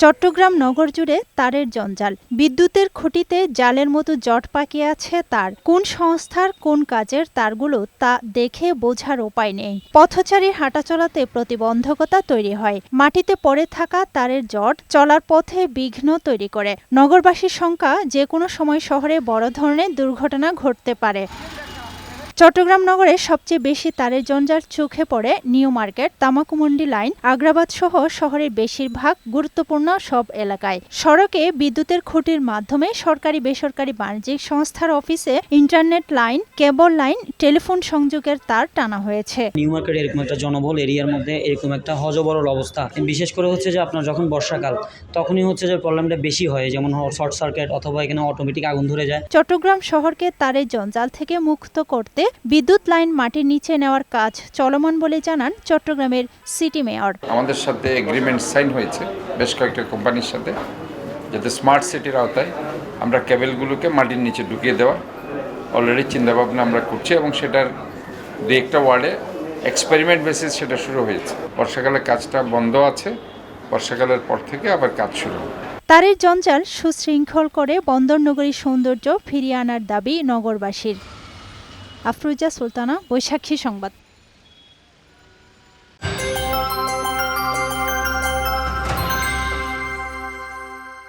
চট্টগ্রাম নগর জুড়ে তারের জঞ্জাল। বিদ্যুতের খুঁটিতে জালের মতো জট পাকিয়ে আছে তার। কোন সংস্থার, কোন কাজের তারগুলো তা দেখে বোঝার উপায় নেই। পথচারীর হাঁটাচলাতে প্রতিবন্ধকতা তৈরি হয়। মাটিতে পড়ে থাকা তারের জট চলার পথে বিঘ্ন তৈরি করে। নগরবাসীর সংখ্যা যে কোনো সময় শহরে বড় ধরনের দুর্ঘটনা ঘটতে পারে। চট্টগ্রাম নগরে সবচেয়ে বেশি তারের জঞ্জাল চোখে পড়ে new market Tamakumandi line Agrabad সহ শহরের বেশিরভাগ গুরুত্বপূর্ণ সব এলাকায়। সড়কে বিদ্যুতের খুঁটির মাধ্যমে সরকারি বেসরকারি বাণিজ্যিক সংস্থার অফিসে internet line cable line telephone সংযোগের তার টানা হয়েছে। নিউ মার্কেট এরকম একটা জনবহুল এরিয়ার মধ্যে এরকম একটা হজবরল অবস্থা। বিশেষ করে হচ্ছে যে আপনার যখন বর্ষাকাল তখনই হচ্ছে যে প্রবলেমটা বেশি হয়। যেমন শর্ট সার্কিট অথবা এখানে অটোমেটিক আগুন ধরে যায়। চট্টগ্রাম শহরকে তারের জঞ্জাল থেকে মুক্ত করতে বিদ্যুৎ লাইন মাটির নিচে নেওয়ার কাজ চলমান বলে জানান চট্টগ্রামের সিটি মেয়র। আমাদের সাথে এগ্রিমেন্ট সাইন হয়েছে বেশ কয়েকটা কোম্পানির সাথে যাতে স্মার্ট সিটির আওতায় আমরা কেবেলগুলোকে মাটির নিচে ঢুকিয়ে দেওয়ার অলরেডি চিন্তাভাবনা আমরা করছি এবং সেটার দু একটা ওয়ার্ডে এক্সপেরিমেন্ট বেসিস সেটা শুরু হয়েছে। বর্ষাকালে কাজটা বন্ধ আছে বর্ষাকালের পর থেকে আবার কাজ শুরু হবে। তারের জঞ্জাল সুশৃঙ্খল করে বন্দরনগরীর সৌন্দর্য ফিরিয়ে আনার দাবি নগরবাসীর। আফরুজা সুলতানা বৈশাখী সংবাদ।